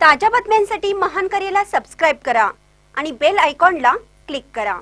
ताज्या बातम्यांसाठी महान करेला सबस्क्राईब करा आणि बेल आयकॉनला क्लिक करा.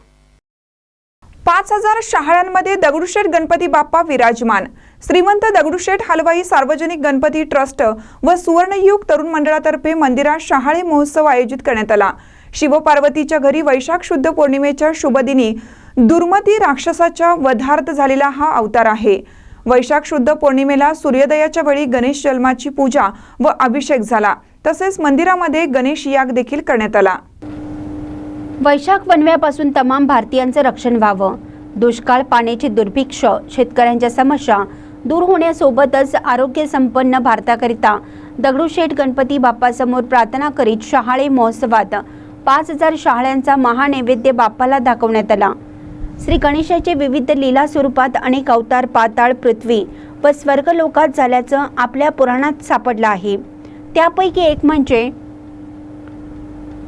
पाच हजार शहाळ्यांमध्ये दगडूशेठ गणपती बाप्पा विराजमान. श्रीमंत दगडूशेठ हलवाई सार्वजनिक गणपती ट्रस्ट व सुवर्णयुग तरुण मंडळातर्फे मंदिरात शहाळे महोत्सव आयोजित करण्यात आला. शिवपार्वतीच्या घरी वैशाख शुद्ध पौर्णिमेच्या शुभदिनी दुर्मती राक्षसाच्या वधार्थ झालेला हा अवतार आहे. वैशाख शुद्ध पौर्णिमेला सूर्योदयाच्या वेळी गणेश जन्माची पूजा व अभिषेक झाला. तसेच मंदिरामध्ये गणेश याग देखील करण्यात आला. वैशाख वनव्यापासून तमाम भारतीयांचं रक्षण व्हावं. दुष्काळ पाण्याची दुर्भिक्ष शेतकऱ्यांच्या समस्या दूर होण्यासोबतच आरोग्य संपन्न भारताकरिता दगडूशेठ गणपती बाप्पासमोर प्रार्थना करीत शहाळे महोत्सवात पाच हजार शहाळ्यांचा महानैवेद्य बाप्पाला दाखवण्यात आला. श्री गणेशाचे विविध लीला स्वरूपात अनेक अवतार पाताळ पृथ्वी व स्वर्गलोकात झाल्याचं आपल्या पुराणात सापडलं आहे. त्यापैकी एक म्हणजे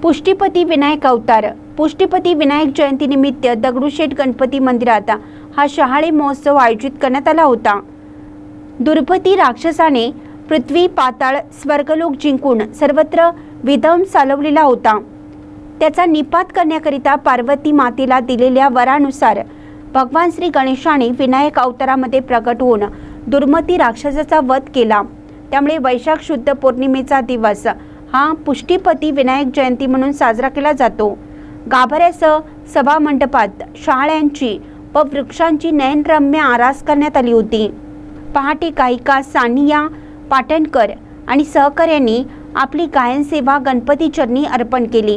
पुष्टीपती विनायक अवतार. पुष्टीपती विनायक जयंतीनिमित्त दगडूशेठ गणपती मंदिरात हा शहाळे महोत्सव आयोजित करण्यात आला होता. दुर्भती राक्षसाने पृथ्वी पाताळ स्वर्गलोक जिंकून सर्वत्र विधम चालवलेला होता. त्याचा निपात करण्याकरिता पार्वती मातेला दिलेल्या वरानुसार भगवान श्री गणेशाने विनायक अवतारामध्ये प्रकट होऊन दुर्मती राक्षसाचा वध केला. त्यामुळे वैशाख शुद्ध पौर्णिमेचा दिवस. हा पुष्टीपती विनायक जयंती म्हणून साजरा केला जातो. गाभाऱ्यासह सभामंडपात शाळ्यांची व वृक्षांची नयनरम्य आरास करण्यात आली होती. पहाटे गायिका सानिया पाटणकर आणि सहकाऱ्यांनी आपली गायन सेवा गणपती चरणी अर्पण केली.